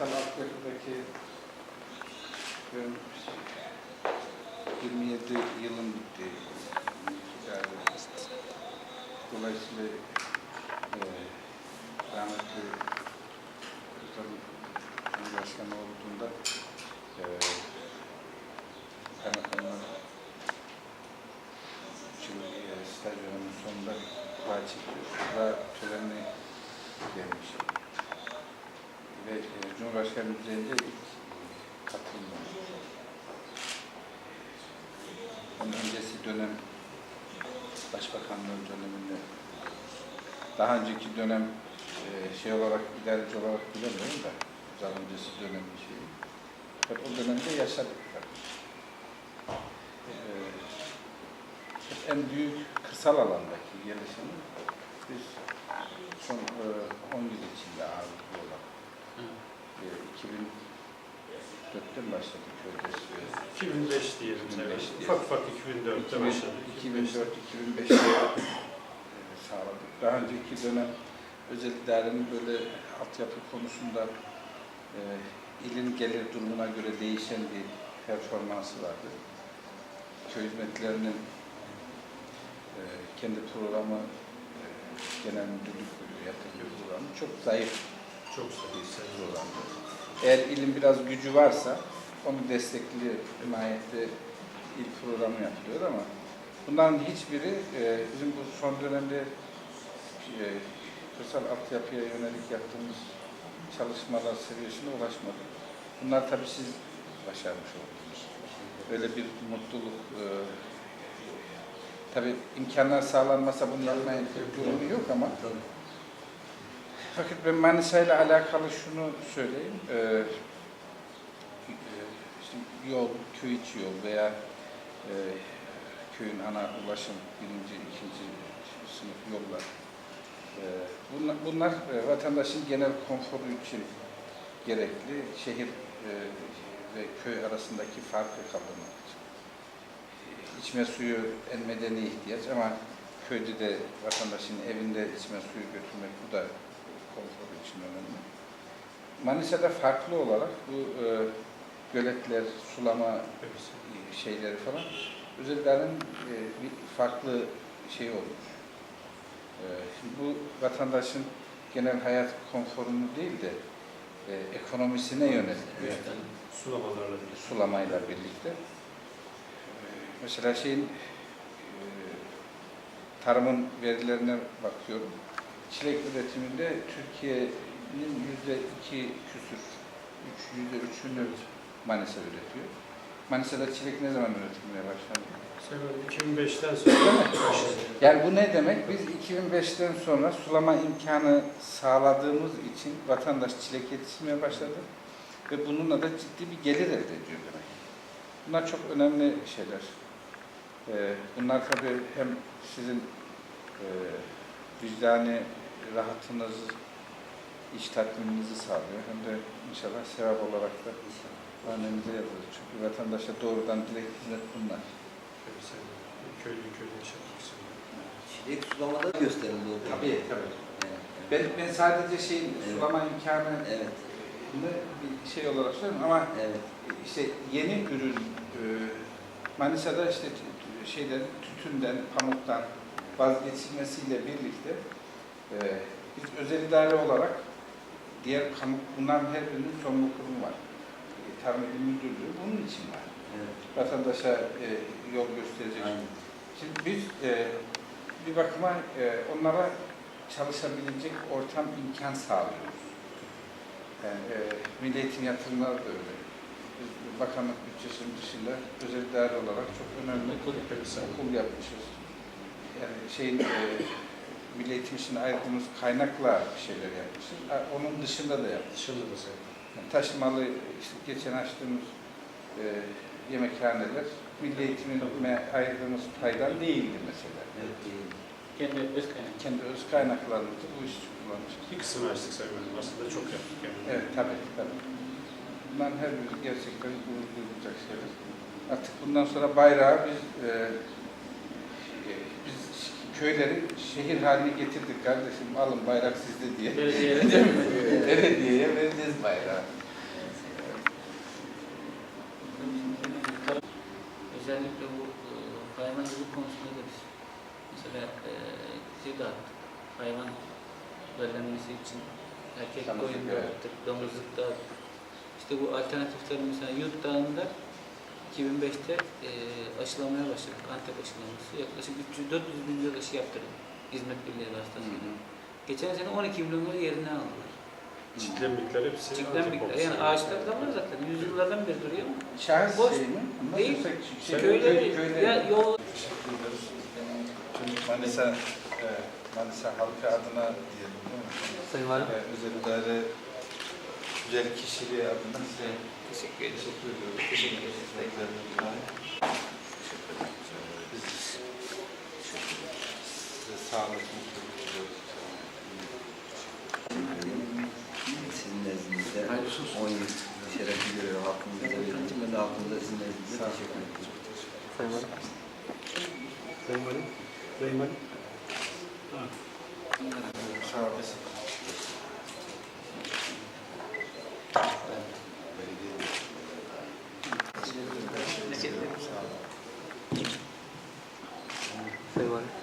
Ben 27 yılım bitti. Dolayısıyla e, rahmetli Cumhurbaşkanı olduğunda e, kaymakamlar için e, staj döneminin sonunda. Kura törenine gelmiş. E, Cumhurbaşkanı düzeyinde ilk. Onun öncesi dönem Başbakanlığı döneminde daha önceki dönem e, şey olarak idareci olarak bilemiyorum da daha öncesi dönem şeyi. Hep o dönemde yaşadık. E, hep en büyük kırsal alandaki gelişimi biz son e, 10 yıl içinde ağırlıklı olarak e, 2004'ten başladık köyde. 2005 diyelim. 2005 evet. diyelim. Ufak ufak 2004'te başladık. 2004-2005'te sağladık. Daha önceki dönem özel idarenin böyle altyapı konusunda e, ilin gelir durumuna göre değişen bir performansı vardı. Köy hizmetlerinin e, kendi programı e, genel müdürlük yatırım programı çok zayıf Çok bir sağ programdı. Eğer ilin biraz gücü varsa onu destekli himayette il programı yapılıyor ama bunların hiçbiri e, bizim bu son dönemde e, kırsal altyapıya yönelik yaptığımız çalışmalar seviyesine ulaşmadı. Bunlar tabii siz başarmış oldunuz. Öyle bir mutluluk e, tabii imkanlar sağlanmasa bunu yapmaya durumu yok ama fakat ben Manisa ile alakalı şunu söyleyeyim. Ee, e, işte yol, köy içi yol veya e, köyün ana ulaşım birinci, ikinci sınıf yollar. Ee, bunlar, bunlar e, vatandaşın genel konforu için gerekli. Şehir e, ve köy arasındaki farkı kaldırmak için. E, İçme suyu en medeni ihtiyaç ama köyde de vatandaşın evinde içme suyu götürmek bu da konforu için önemli. Manisa'da farklı olarak bu e, göletler, sulama şeyleri falan özelliklerin e, bir farklı şey olmuş. E, şimdi bu vatandaşın genel hayat konforunu değil de e, ekonomisine yönelik bir Sulamalarla birlikte. sulamayla birlikte. E, Mesela şeyin e, tarımın verilerine bakıyorum. Çilek üretiminde Türkiye'nin yüzde iki küsür, üç, yüzde üçünü Manisa üretiyor. Manisa'da çilek ne zaman üretilmeye başlandı? Sen 2005'ten sonra başladı. Yani bu ne demek? Biz 2005'ten sonra sulama imkanı sağladığımız için vatandaş çilek yetiştirmeye başladı ve bununla da ciddi bir gelir elde ediyor demek. Bunlar çok önemli şeyler. Ee, bunlar tabii hem sizin e, vicdani rahatınızı, iş tatmininizi sağlıyor hem de inşallah sevap olarak da annemize yazılır. Çünkü vatandaşa doğrudan direkt hizmet bunlar. Tabii sen köylü köyde yaşadık. Çilek sulamada gösterildi o Tabii, tabii. Evet, Ben, ben sadece şeyin Evet. sulama imkanı evet, bir şey olarak söylüyorum ama evet. işte yeni ürün e, Manisa'da işte şeyden tütünden, pamuktan vazgeçilmesiyle birlikte e, biz özel idare olarak diğer kamu, bunların her birinin sorumlu kurumu var. E, Tarım İl Müdürlüğü bunun için var. evet. Vatandaşa e, yol gösterecek. Aynen. Şimdi biz e, bir bakıma e, onlara çalışabilecek ortam imkan sağlıyoruz. Yani, e, Milli Eğitim yatırımları da öyle. Biz bakanlık bütçesinin dışında özel değer olarak çok önemli Okul okul yapmışız. Yani şeyin e, Milli Eğitim için ayırdığımız kaynakla bir şeyler yapmışız. Ha, Onun dışında da yapmışız. Dışında da sen. Yani taşımalı işte geçen açtığımız e, yemekhaneler milli eğitime ayırdığımız paydan değildi mesela. Evet, değil. Kendi öz kaynağı. Kendi öz kaynaklarımızı bu iş için kullanmışız. Bir kısım açtık saymadım. Aslında çok yaptık yani. Evet tabii tabii. Bunların her biri gerçekten gurur duyulacak şeyler. Artık bundan sonra bayrağı biz e, köyleri şehir haline getirdik kardeşim alın bayrak sizde diye. Belediyelere değil mi? Belediyeye vereceğiz bayrağı. özellikle bu e, hayvancılık konusunda da biz mesela e, dağıttık. Hayvan belirlenmesi için erkek koyun evet. dağıttık, damızlık dağıttık. İşte bu alternatifleri mesela Yurt Dağı'nda 2005'te e, aşılamaya başladık. Antep aşılaması. Yaklaşık 300-400 milyon aşı yaptırdık. Hizmet Birliği vasıtasıyla. Geçen sene 12 milyon lira yerine aldılar. Çitlenmekler hepsi Çitlenmekler. Yani ağaçlar da var zaten. Yüzyıllardan beri duruyor mu? Şahıs Boş şey mi? Bunlar değil. yoksa şey, Köyleri, köyleri- ya yol Teşekkür ederiz. Tüm Manisa, e, Manisa halkı adına diyelim değil mi? Sayın Valim. E, özel idare güzel kişiliği adına size teşekkür ederim. teşekkür ediyoruz. Teşekkür idare. Biz size sağlık, mutluluk diliyoruz. Sizin nezdinizde Hayırlısı olsun. 10 yıl şerefi görevi halkımıza verildi. Ben de halkımıza sizin nezdinizde Sağ olun. teşekkür ederim. Sayın Valim. Sayın Valim. Sayın Valim. Sağ olasın. Sayın Valim.